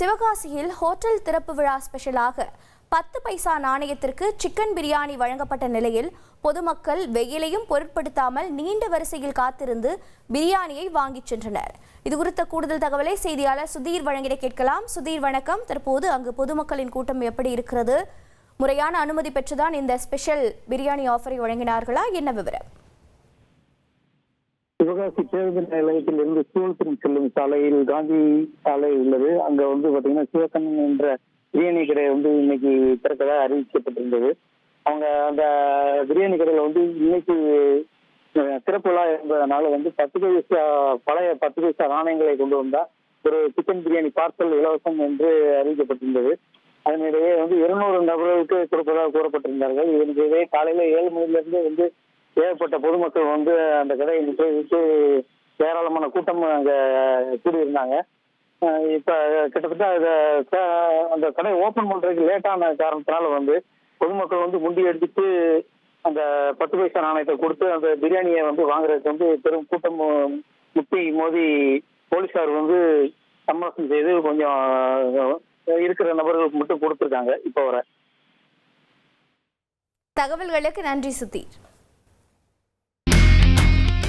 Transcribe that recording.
சிவகாசியில் hotel திறப்பு விழா ஸ்பெஷலாக பத்து பைசா நாணயத்திற்கு சிக்கன் பிரியாணி வழங்கப்பட்ட நிலையில் பொதுமக்கள் வெயிலையும் பொருட்படுத்தாமல் நீண்ட வரிசையில் காத்திருந்து பிரியாணியை வாங்கிச் சென்றனர். இது குறித்த கூடுதல் தகவலை செய்தியாளர் சுதீர் வழங்கிட கேட்கலாம். சுதீர் வணக்கம். தற்போது அங்கு பொதுமக்களின் கூட்டம் எப்படி இருக்கிறது? முறையான அனுமதி பெற்றுதான் இந்த ஸ்பெஷல் பிரியாணி ஆஃபரை வழங்கினார்களா? என்ன விவரம்? சிவகாசி பேருந்து நிலையத்தில் இருந்து சூழ்த்திரம் செல்லும் சாலையில் காந்தி சாலை உள்ளது. அங்க வந்து பாத்தீங்கன்னா சிவகண்ணன் என்ற பிரியாணி கடை வந்து இன்னைக்கு திறக்கதா அறிவிக்கப்பட்டிருந்தது. அவங்க அந்த பிரியாணி கடையில வந்து இன்னைக்கு அஹ், விழா என்பதனால வந்து பத்து பைசா பழைய பத்து பைசா நாணயங்களை கொண்டு வந்தா ஒரு சிக்கன் பிரியாணி பார்சல் இலவசம் என்று அறிவிக்கப்பட்டிருந்தது. அதனிடையே வந்து இருநூறு நபர்களுக்கு கொடுப்பதாக கூறப்பட்டிருந்தார்கள். இதனிடையே காலையில ஏழு மணில இருந்து வந்து ஏகப்பட்ட பொதுமக்கள் வந்து அந்த கடையை விட்டு ஏராளமான கூட்டம் அங்கே கூடியிருந்தாங்க. இப்போ கிட்டத்தட்ட அத க- அந்த கடை ஓப்பன் பண்ணுறதுக்கு லேட்டான காரணத்தினால வந்து பொதுமக்கள் வந்து முண்டி எடுத்துட்டு அந்த பத்து பைசா நாணயத்தை கொடுத்து அந்த பிரியாணியை வந்து வாங்குறதுக்கு வந்து பெரும் கூட்டம் மு- மோதி போலீஸார் வந்து சமரசம் செய்து கொஞ்சம் இருக்கிற நபர்களுக்கு மட்டும் கொடுத்துருக்காங்க. இப்போ வர. தகவல்களுக்கு நன்றி சுதீர்.